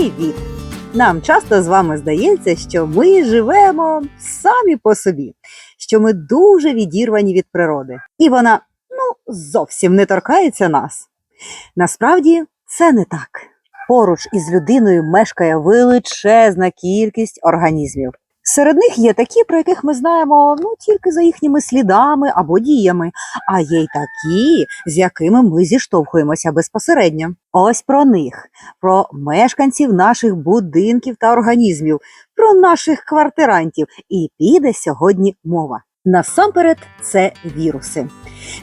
Привіт! Нам часто з вами здається, що ми живемо самі по собі, що ми дуже відірвані від природи, і вона ну зовсім не торкається нас. Насправді це не так. Поруч із людиною мешкає величезна кількість організмів. Серед них є такі, про яких ми знаємо ну тільки за їхніми слідами або діями, а є й такі, з якими ми зіштовхуємося безпосередньо. Ось про них, про мешканців наших будинків та організмів, про наших квартирантів. І піде сьогодні мова. Насамперед, це віруси.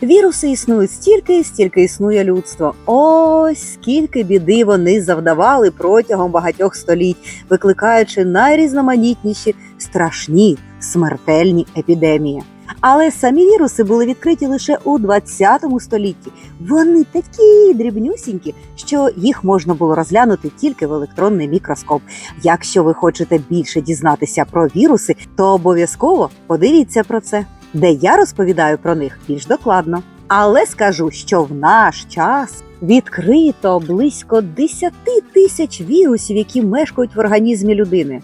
Віруси існують стільки, стільки існує людство. Ось скільки біди вони завдавали протягом багатьох століть, викликаючи найрізноманітніші страшні смертельні епідемії. Але самі віруси були відкриті лише у 20 столітті. Вони такі дрібнюсінькі, що їх можна було розглянути тільки в електронний мікроскоп. Якщо ви хочете більше дізнатися про віруси, то обов'язково подивіться про це, де я розповідаю про них більш докладно. Але скажу, що в наш час відкрито близько 10 тисяч вірусів, які мешкають в організмі людини.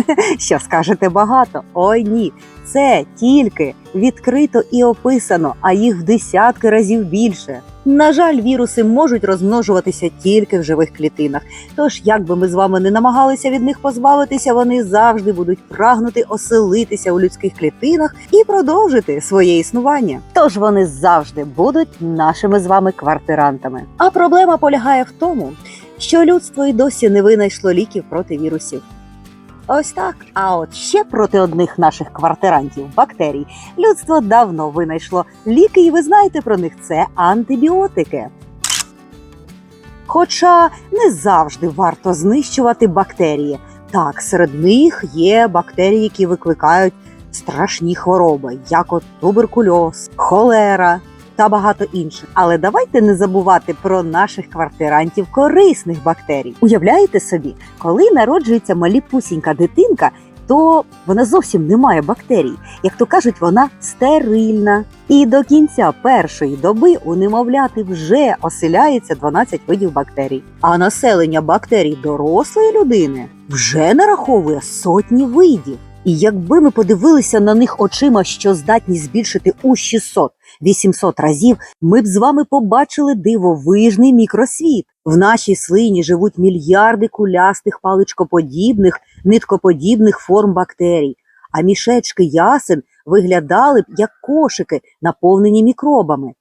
Що скажете багато? Ой ні, це тільки відкрито і описано, а їх в десятки разів більше. На жаль, віруси можуть розмножуватися тільки в живих клітинах. Тож, як би ми з вами не намагалися від них позбавитися, вони завжди будуть прагнути оселитися у людських клітинах і продовжити своє існування. Тож вони завжди будуть нашими з вами квартирантами. А проблема полягає в тому, що людство і досі не винайшло ліків проти вірусів. Ось так. А от ще проти одних наших квартирантів бактерій людство давно винайшло ліки, і ви знаєте про них це антибіотики. Хоча не завжди варто знищувати бактерії. Так, серед них є бактерії, які викликають страшні хвороби, як от туберкульоз, холера та багато інших. Але давайте не забувати про наших квартирантів корисних бактерій. Уявляєте собі, коли народжується маліпусінька дитинка, то вона зовсім не має бактерій. Як то кажуть, вона стерильна. І до кінця першої доби у немовляти вже оселяється 12 видів бактерій. А населення бактерій дорослої людини вже нараховує сотні видів. І якби ми подивилися на них очима, що здатні збільшити у 600 800 разів, ми б з вами побачили дивовижний мікросвіт. В нашій слині живуть мільярди кулястих паличкоподібних, ниткоподібних форм бактерій, а мішечки ясен виглядали б як кошики, наповнені мікробами.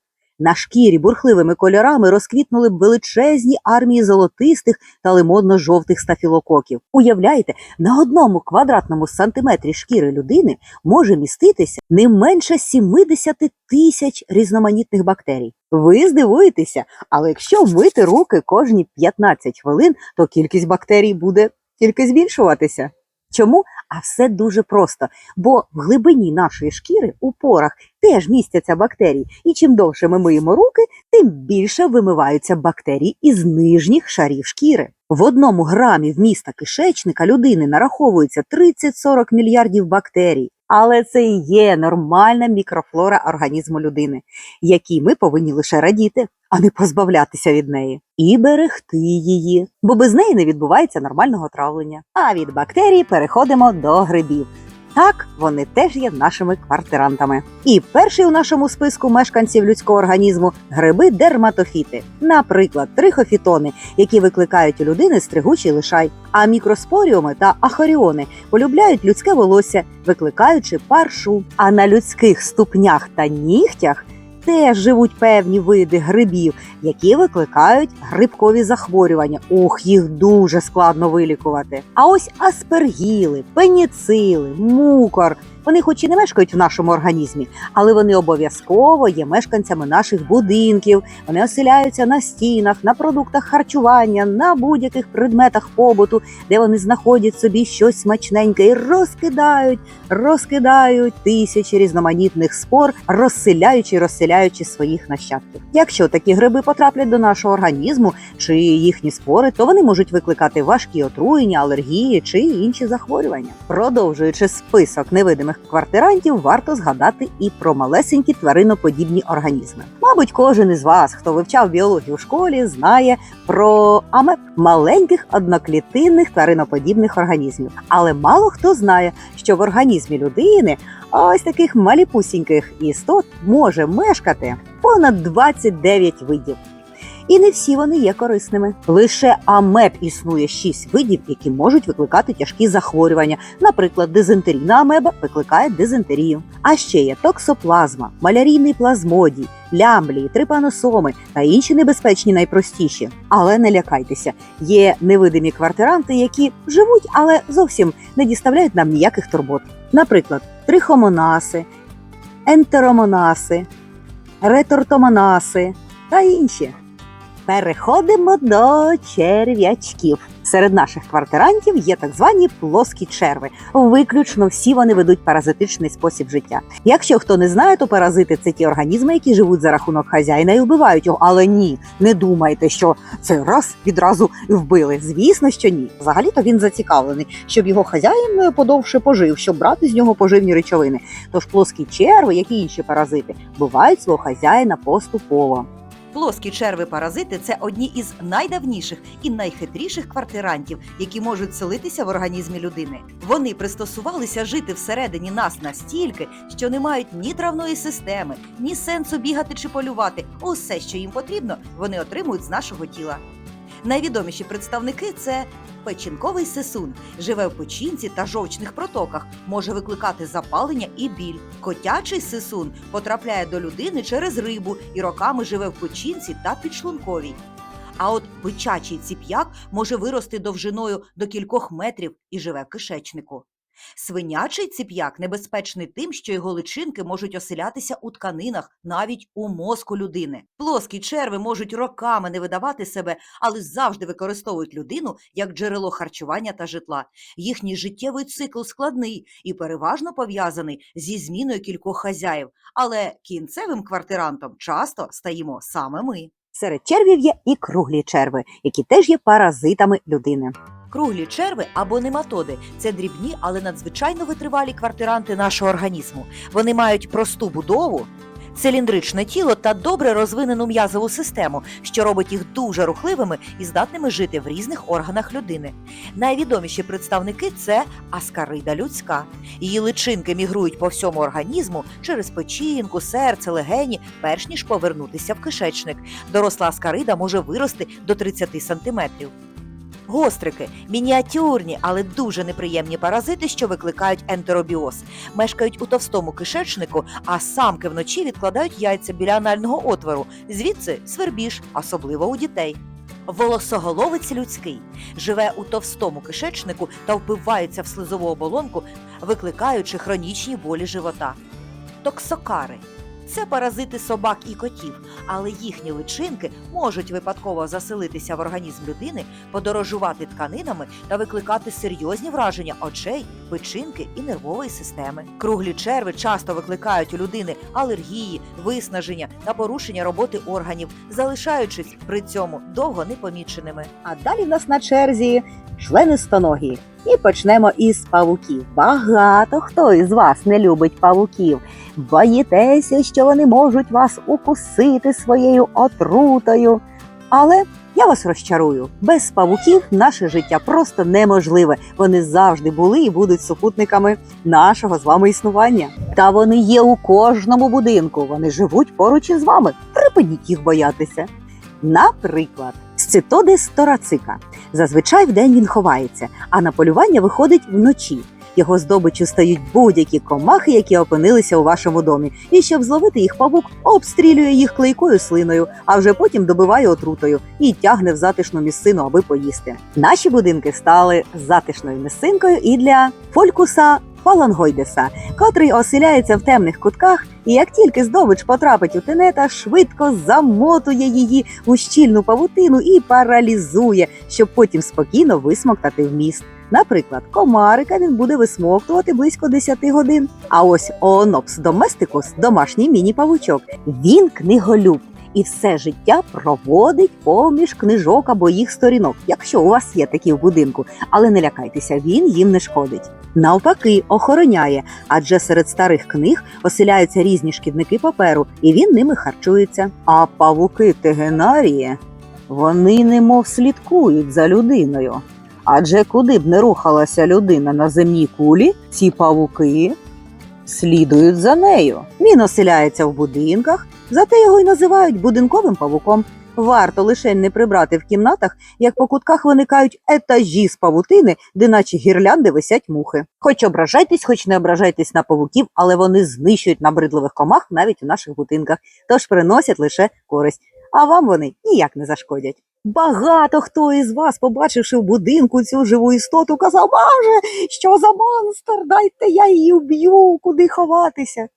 На шкірі бурхливими кольорами розквітнули б величезні армії золотистих та лимонно-жовтих стафілококів. Уявляєте, на одному квадратному сантиметрі шкіри людини може міститися не менше 70 тисяч різноманітних бактерій. Ви здивуєтеся, але якщо мити руки кожні 15 хвилин, то кількість бактерій буде тільки збільшуватися. Чому? А все дуже просто, бо в глибині нашої шкіри у порах теж містяться бактерії, і чим довше ми миємо руки, тим більше вимиваються бактерії із нижніх шарів шкіри. В одному грамі вміста кишечника людини нараховується 30-40 мільярдів бактерій. Але це і є нормальна мікрофлора організму людини, якій ми повинні лише радіти, а не позбавлятися від неї і берегти її, бо без неї не відбувається нормального травлення. А від бактерій переходимо до грибів. Так, вони теж є нашими квартирантами. І перший у нашому списку мешканців людського організму гриби дерматофіти, наприклад, трихофітони, які викликають у людини стригучий лишай, а мікроспоріуми та ахоріони полюбляють людське волосся, викликаючи паршу. А на людських ступнях та нігтях теж живуть певні види грибів, які викликають грибкові захворювання. Ох, їх дуже складно вилікувати. А ось аспергіли, пеніцили, мукор. Вони, хоч і не мешкають в нашому організмі, але вони обов'язково є мешканцями наших будинків. Вони оселяються на стінах, на продуктах харчування, на будь-яких предметах побуту, де вони знаходять собі щось смачненьке і розкидають, розкидають тисячі різноманітних спор, розселяючи, розселяючи своїх нащадків. Якщо такі гриби потраплять до нашого організму чи їхні спори, то вони можуть викликати важкі отруєння, алергії чи інші захворювання. Продовжуючи список невидимих окремих квартирантів варто згадати і про малесенькі твариноподібні організми. Мабуть, кожен із вас, хто вивчав біологію в школі, знає про амеб маленьких одноклітинних твариноподібних організмів. Але мало хто знає, що в організмі людини ось таких маліпусіньких істот може мешкати понад 29 видів. І не всі вони є корисними. Лише амеб існує 6 видів, які можуть викликати тяжкі захворювання. Наприклад, дизентерійна амеба викликає дизентерію. А ще є токсоплазма, малярійний плазмодій, лямблії, трипаносоми та інші небезпечні найпростіші. Але не лякайтеся, є невидимі квартиранти, які живуть, але зовсім не діставляють нам ніяких турбот. Наприклад, трихомонаси, ентеромонаси, ретортомонаси та інші. Переходимо до черв'ячків. Серед наших квартирантів є так звані плоскі черви. Виключно всі вони ведуть паразитичний спосіб життя. Якщо хто не знає, то паразити це ті організми, які живуть за рахунок хазяїна і вбивають його. Але ні, не думайте, що це раз відразу вбили. Звісно, що ні. Взагалі-то він зацікавлений, щоб його хазяїн е, подовше пожив, щоб брати з нього поживні речовини. Тож плоскі черви, як і інші паразити, вбивають свого хазяїна поступово. Плоскі черви-паразити це одні із найдавніших і найхитріших квартирантів, які можуть селитися в організмі людини. Вони пристосувалися жити всередині нас настільки, що не мають ні травної системи, ні сенсу бігати чи полювати. Усе, що їм потрібно, вони отримують з нашого тіла. Найвідоміші представники це печінковий сисун, живе в печінці та жовчних протоках, може викликати запалення і біль. Котячий сисун потрапляє до людини через рибу і роками живе в печінці та підшлунковій. А от бичачий ціп'як може вирости довжиною до кількох метрів і живе в кишечнику. Свинячий ціп'як небезпечний тим, що його личинки можуть оселятися у тканинах, навіть у мозку людини. Плоскі черви можуть роками не видавати себе, але завжди використовують людину як джерело харчування та житла. Їхній життєвий цикл складний і переважно пов'язаний зі зміною кількох хазяїв, але кінцевим квартирантом часто стаємо саме ми. Серед червів є і круглі черви, які теж є паразитами людини. Круглі черви або нематоди це дрібні, але надзвичайно витривалі квартиранти нашого організму. Вони мають просту будову, циліндричне тіло та добре розвинену м'язову систему, що робить їх дуже рухливими і здатними жити в різних органах людини. Найвідоміші представники це аскарида людська. Її личинки мігрують по всьому організму через печінку, серце, легені, перш ніж повернутися в кишечник. Доросла аскарида може вирости до 30 сантиметрів. Гострики мініатюрні, але дуже неприємні паразити, що викликають ентеробіоз. Мешкають у товстому кишечнику, а самки вночі відкладають яйця біля анального отвору. Звідси свербіж, особливо у дітей. Волосоголовець людський живе у товстому кишечнику та впивається в слизову оболонку, викликаючи хронічні болі живота. Токсокари це паразити собак і котів, але їхні личинки можуть випадково заселитися в організм людини, подорожувати тканинами та викликати серйозні враження очей, печінки і нервової системи. Круглі черви часто викликають у людини алергії, виснаження та порушення роботи органів, залишаючись при цьому довго непоміченими. А далі в нас на черзі членистоногі. І почнемо із павуків. Багато хто із вас не любить павуків. Боїтеся, що вони можуть вас укусити своєю отрутою. Але я вас розчарую, без павуків наше життя просто неможливе. Вони завжди були і будуть супутниками нашого з вами існування. Та вони є у кожному будинку. Вони живуть поруч із вами. Припиніть їх боятися. Наприклад, сцитодис торацика. Зазвичай вдень він ховається, а на полювання виходить вночі. Його здобичю стають будь-які комахи, які опинилися у вашому домі. І щоб зловити їх павук, обстрілює їх клейкою слиною, а вже потім добиває отрутою і тягне в затишну місцину, аби поїсти. Наші будинки стали затишною місцинкою і для фолькуса фалангойдеса, котрий оселяється в темних кутках, і як тільки здобич потрапить у тенета, швидко замотує її у щільну павутину і паралізує, щоб потім спокійно висмоктати в міст. Наприклад, комарика він буде висмоктувати близько 10 годин. А ось Оонопс доместикус, домашній міні-павучок, він книголюб. І все життя проводить поміж книжок або їх сторінок, якщо у вас є такі в будинку. Але не лякайтеся, він їм не шкодить. Навпаки, охороняє, адже серед старих книг оселяються різні шкідники паперу, і він ними харчується. А павуки тегенарії, вони немов слідкують за людиною. Адже куди б не рухалася людина на земній кулі, ці павуки слідують за нею. Він оселяється в будинках, зате його й називають будинковим павуком. Варто лише не прибрати в кімнатах, як по кутках виникають етажі з павутини, де наче гірлянди висять мухи. Хоч ображайтесь, хоч не ображайтесь на павуків, але вони знищують набридливих комах навіть у наших будинках, тож приносять лише користь. А вам вони ніяк не зашкодять. Багато хто із вас, побачивши в будинку цю живу істоту, казав, Боже, що за монстр? Дайте я її вб'ю, куди ховатися.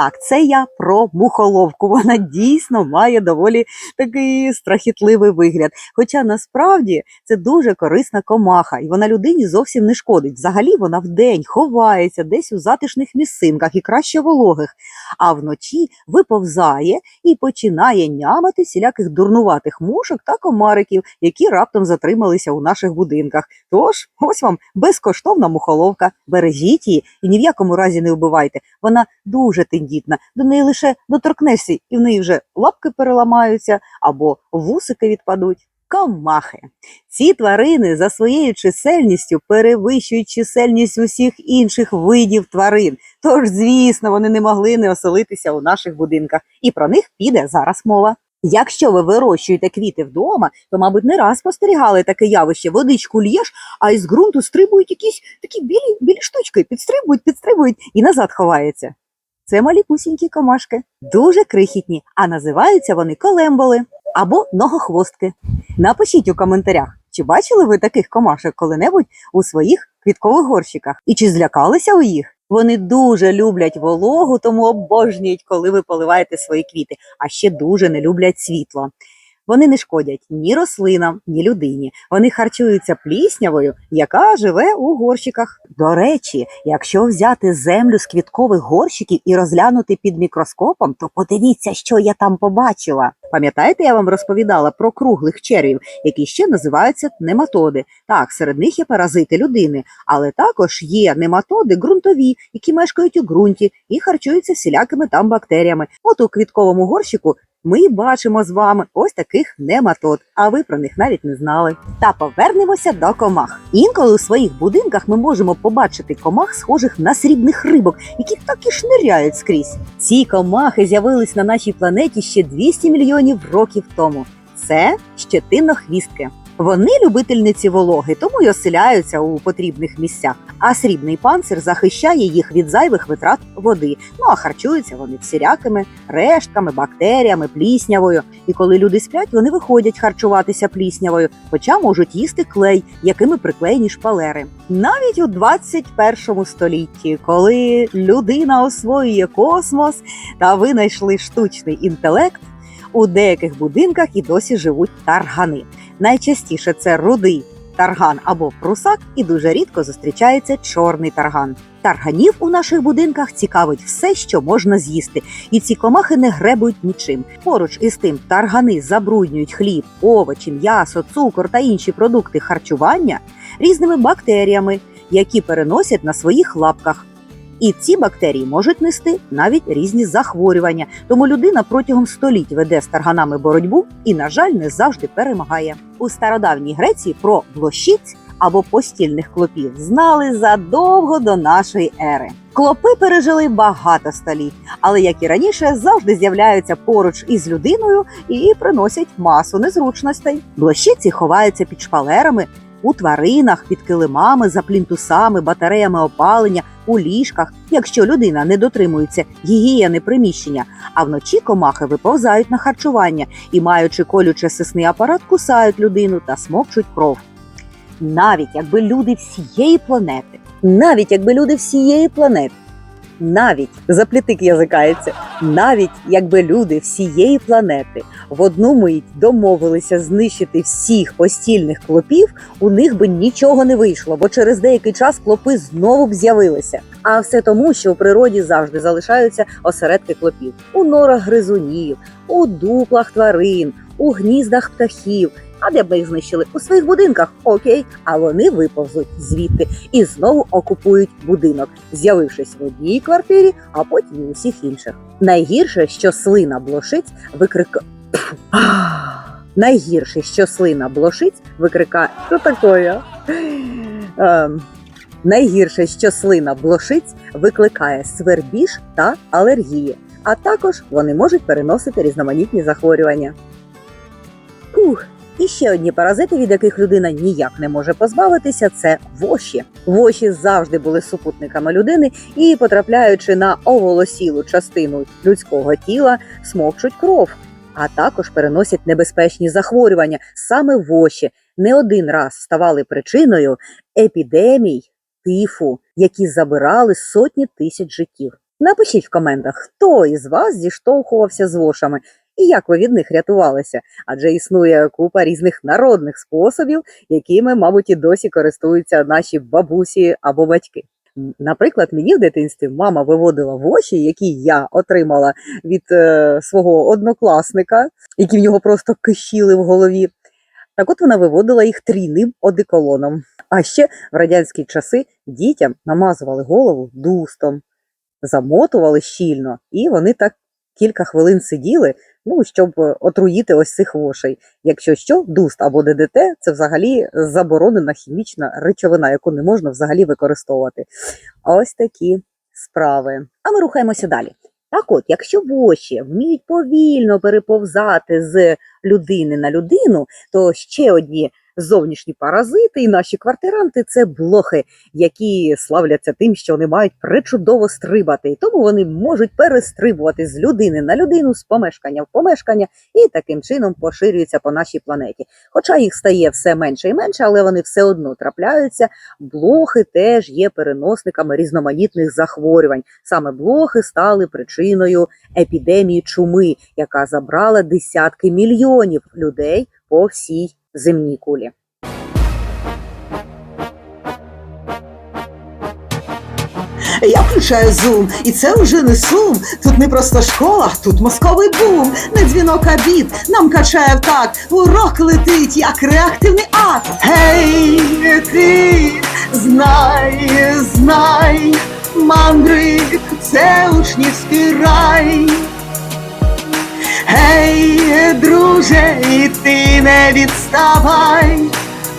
Так, це я про мухоловку. Вона дійсно має доволі такий страхітливий вигляд. Хоча насправді це дуже корисна комаха, і вона людині зовсім не шкодить. Взагалі вона вдень ховається десь у затишних місцинках і краще вологих, а вночі виповзає і починає нямати всіляких дурнуватих мушок та комариків, які раптом затрималися у наших будинках. Тож, ось вам безкоштовна мухоловка. Бережіть її і ні в якому разі не вбивайте. Вона дуже тендітна. До неї лише доторкнешся, і в неї вже лапки переламаються або вусики відпадуть. Комахи. Ці тварини за своєю чисельністю перевищують чисельність усіх інших видів тварин. Тож, звісно, вони не могли не оселитися у наших будинках, і про них піде зараз мова. Якщо ви вирощуєте квіти вдома, то, мабуть, не раз спостерігали таке явище. Водичку л'єш, а із ґрунту стрибують якісь такі білі, білі штучки, підстрибують, підстрибують і назад ховаються. Це малі пусінькі комашки, дуже крихітні, а називаються вони колемболи або ногохвостки. Напишіть у коментарях, чи бачили ви таких комашок коли-небудь у своїх квіткових горщиках і чи злякалися у їх? Вони дуже люблять вологу, тому обожнюють, коли ви поливаєте свої квіти, а ще дуже не люблять світло. Вони не шкодять ні рослинам, ні людині. Вони харчуються пліснявою, яка живе у горщиках. До речі, якщо взяти землю з квіткових горщиків і розглянути під мікроскопом, то подивіться, що я там побачила. Пам'ятаєте, я вам розповідала про круглих червів, які ще називаються нематоди. Так, серед них є паразити людини, але також є нематоди ґрунтові, які мешкають у ґрунті і харчуються всілякими там бактеріями. От у квітковому горщику ми бачимо з вами ось таких нематод, а ви про них навіть не знали. Та повернемося до комах. Інколи у своїх будинках ми можемо побачити комах, схожих на срібних рибок, які так і шниряють скрізь. Ці комахи з'явились на нашій планеті ще 200 мільйонів років тому. Це щетинохвістки. Вони любительниці вологи, тому й оселяються у потрібних місцях. А срібний панцир захищає їх від зайвих витрат води. Ну а харчуються вони всірякими рештками, бактеріями, пліснявою. І коли люди сплять, вони виходять харчуватися пліснявою, хоча можуть їсти клей, якими приклеєні шпалери. Навіть у 21 столітті, коли людина освоює космос та винайшли штучний інтелект. У деяких будинках і досі живуть таргани. Найчастіше це рудий тарган або прусак, і дуже рідко зустрічається чорний тарган. Тарганів у наших будинках цікавить все, що можна з'їсти, і ці комахи не гребують нічим. Поруч із тим, таргани забруднюють хліб, овочі, м'ясо, цукор та інші продукти харчування різними бактеріями, які переносять на своїх лапках. І ці бактерії можуть нести навіть різні захворювання. Тому людина протягом століть веде з тарганами боротьбу і, на жаль, не завжди перемагає. У стародавній Греції про блощиць або постільних клопів знали задовго до нашої ери. Клопи пережили багато століть, але як і раніше, завжди з'являються поруч із людиною і приносять масу незручностей. Блощиці ховаються під шпалерами. У тваринах, під килимами, за плінтусами, батареями опалення, у ліжках, якщо людина не дотримується гігієни приміщення, а вночі комахи виповзають на харчування і, маючи колюче сисний апарат, кусають людину та смокчуть кров. Навіть якби люди всієї планети, навіть якби люди всієї планети Навіть заплітик язикається, навіть якби люди всієї планети в одну мить домовилися знищити всіх постільних клопів, у них би нічого не вийшло, бо через деякий час клопи знову б з'явилися. А все тому, що у природі завжди залишаються осередки клопів у норах гризунів, у дуплах тварин, у гніздах птахів. Б ми їх знищили? У своїх будинках, окей, а вони виповзуть звідти і знову окупують будинок, з'явившись в одній квартирі, а потім у всіх інших. Найгірше, що слина блошиць викрика. Найгірше, що слина блошиць викрикає. Що таке? Ем, найгірше, що слина блошиць викликає свербіж та алергії, а також вони можуть переносити різноманітні захворювання. Ух, і ще одні паразити, від яких людина ніяк не може позбавитися, це воші. Воші завжди були супутниками людини і, потрапляючи на оволосілу частину людського тіла, смокчуть кров, а також переносять небезпечні захворювання. Саме воші не один раз ставали причиною епідемій тифу, які забирали сотні тисяч життів. Напишіть в коментах, хто із вас зіштовхувався з вошами і як ви від них рятувалися, адже існує купа різних народних способів, якими, мабуть, і досі користуються наші бабусі або батьки. Наприклад, мені в дитинстві мама виводила воші, які я отримала від е, свого однокласника, які в нього просто кишіли в голові. Так от вона виводила їх трійним одеколоном. А ще в радянські часи дітям намазували голову дустом, замотували щільно, і вони так кілька хвилин сиділи, ну, щоб е, отруїти ось цих вошей. Якщо що, дуст або ДДТ це взагалі заборонена хімічна речовина, яку не можна взагалі використовувати. Ось такі справи. А ми рухаємося далі. Так от, якщо воші вміють повільно переповзати з людини на людину, то ще одні зовнішні паразити і наші квартиранти це блохи, які славляться тим, що вони мають причудово стрибати, і тому вони можуть перестрибувати з людини на людину, з помешкання в помешкання, і таким чином поширюються по нашій планеті. Хоча їх стає все менше і менше, але вони все одно трапляються. Блохи теж є переносниками різноманітних захворювань. Саме блохи стали причиною епідемії чуми, яка забрала десятки мільйонів людей по всій земній кулі. Я включаю зум, і це вже не сум. Тут не просто школа, тут мозковий бум. Не дзвінок обід, нам качає в так. Урок летить, як реактивний ад. Гей, ти знай, знай, мандрик, це учнівський рай. Гей, друже, і ти не відставай,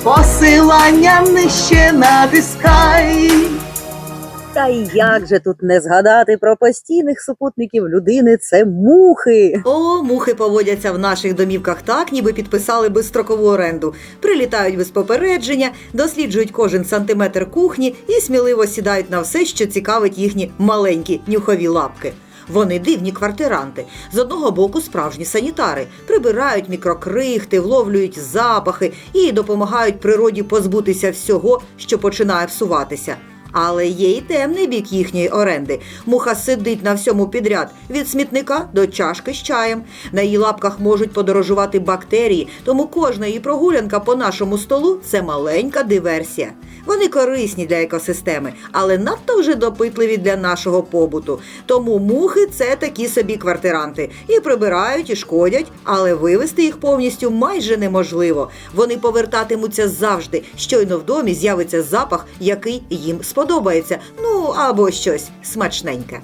посилання нижче натискай. Та й як же тут не згадати про постійних супутників людини? Це мухи. О, мухи поводяться в наших домівках так, ніби підписали безстрокову оренду. Прилітають без попередження, досліджують кожен сантиметр кухні і сміливо сідають на все, що цікавить їхні маленькі нюхові лапки. Вони дивні квартиранти. З одного боку справжні санітари прибирають мікрокрихти, вловлюють запахи і допомагають природі позбутися всього, що починає псуватися. Але є й темний бік їхньої оренди. Муха сидить на всьому підряд від смітника до чашки з чаєм. На її лапках можуть подорожувати бактерії, тому кожна її прогулянка по нашому столу це маленька диверсія. Вони корисні для екосистеми, але надто вже допитливі для нашого побуту. Тому мухи це такі собі квартиранти і прибирають, і шкодять, але вивести їх повністю майже неможливо. Вони повертатимуться завжди. Щойно в домі з'явиться запах, який їм сподобається. Ну або щось смачненьке.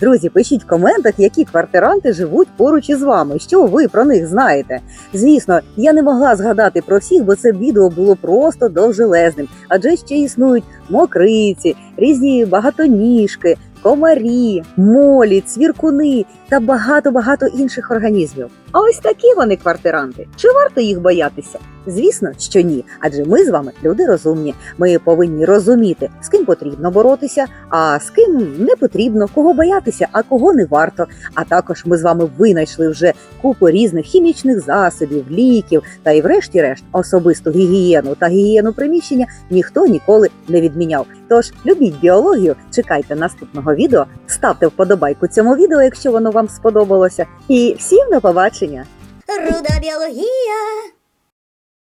Друзі, пишіть в коментах, які квартиранти живуть поруч із вами. Що ви про них знаєте? Звісно, я не могла згадати про всіх, бо це відео було просто довжелезним. Адже ще існують мокриці, різні багатоніжки, комарі, молі, цвіркуни та багато багато інших організмів. А ось такі вони квартиранти. Чи варто їх боятися? Звісно, що ні, адже ми з вами люди розумні. Ми повинні розуміти, з ким потрібно боротися, а з ким не потрібно, кого боятися, а кого не варто. А також ми з вами винайшли вже купу різних хімічних засобів, ліків та і врешті-решт особисту гігієну та гігієну приміщення ніхто ніколи не відміняв. Тож любіть біологію, чекайте наступного відео, ставте вподобайку цьому відео, якщо воно вам сподобалося. І всім до побачення! Руда біологія.